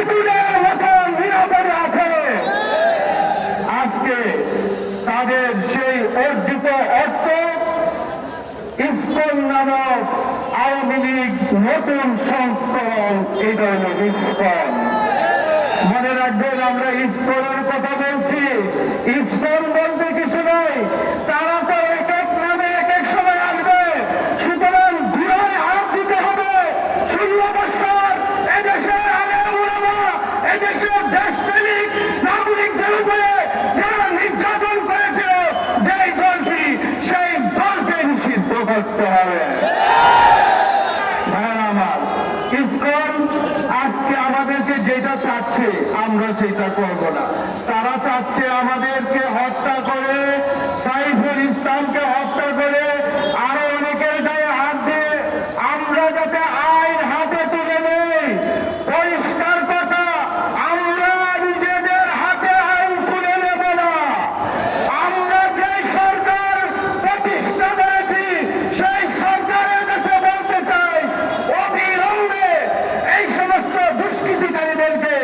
নিপুণের মতো নীরবে আছে আজকে তাদের সেই অর্জিত অর্থ ইস্কন নামক আওয়ামী লীগ নতুন সংস্করণ এই ধরনের ইস্কন। মনে রাখবেন আমরা ইস্কনের কথা বলছি। ইস্কন বলতে চাচ্ছে আমরা সেটা করব না। তারা চাচ্ছে আমাদেরকে হত্যা করে সাইফুল ইসলামকে হত্যা করে আরও অনেকের গায়ে হাত দিয়ে আমরা যাতে আইন হাতে তুলে নেই পরিষ্কার কথা আমরা নিজেদের হাতে আইন তুলে নেব না আমরা যে সরকার প্রতিষ্ঠা করেছি সেই সরকারের কাছে বলতে চাই অবিলম্বে এই সমস্ত দুষ্কৃতিকারীদেরকে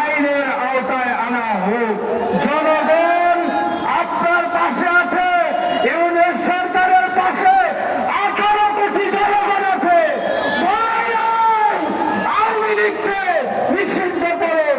আইনের আওতায় আনা হোক জনগণ আপনার পাশে আছে ইউনিয়ন সরকারের পাশে আঠারো কোটি জনগণ আছে ভয় নাই, আওয়ামী লীগকে নিষিদ্ধ করুন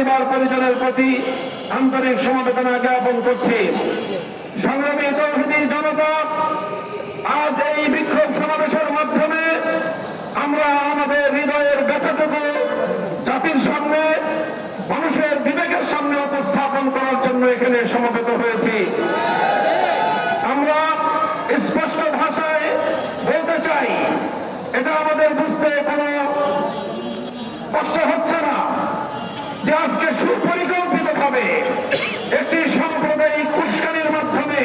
পরিবার পরিজনের প্রতি আন্তরিক সমবেদনা জ্ঞাপন করছি। সংগ্রামী তৌহিদি জনতা, আজ এই বিক্ষোভ সমাবেশের মাধ্যমে আমরা আমাদের হৃদয়ের ব্যথাটুকু জাতির সামনে, মানুষের বিবেকের সামনে উপস্থাপন করার জন্য এখানে সমবেত হয়েছি। আমরা স্পষ্ট ভাষায় বলতে চাই, এটা আমাদের বুঝতে কোনো কষ্ট হচ্ছে না। যে আজকে সুপরিকল্পিত ভাবে একটি সাম্প্রদায়িক উস্কানির মাধ্যমে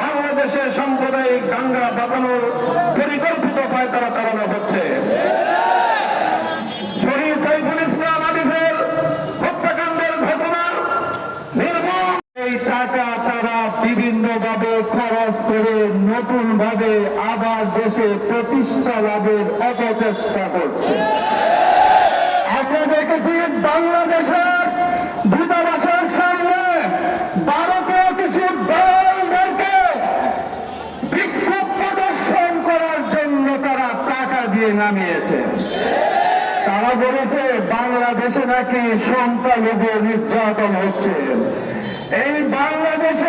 বাংলাদেশে সাম্প্রদায়িক দাঙ্গা বাঁচানোর পরিকল্পিত পায়তারা চালানো হচ্ছে। শহীদ সাইফুল ইসলাম আলিফের হত্যাকাণ্ডের ঘটনা এই টাকা তারা বিভিন্ন ভাবে খরচ করে নতুন ভাবে আবার দেশে প্রতিষ্ঠা লাভের অপচেষ্টা করছে। দেখেছি বাংলাদেশের দূতাবাসের সামনে ভারতীয় কিছু দলদেরকে বিক্ষোভ প্রদর্শন করার জন্য তারা টাকা দিয়ে নামিয়েছে। তারা বলেছে, বাংলাদেশে নাকি সংখ্যালঘু নির্যাতন হচ্ছে। এই বাংলাদেশে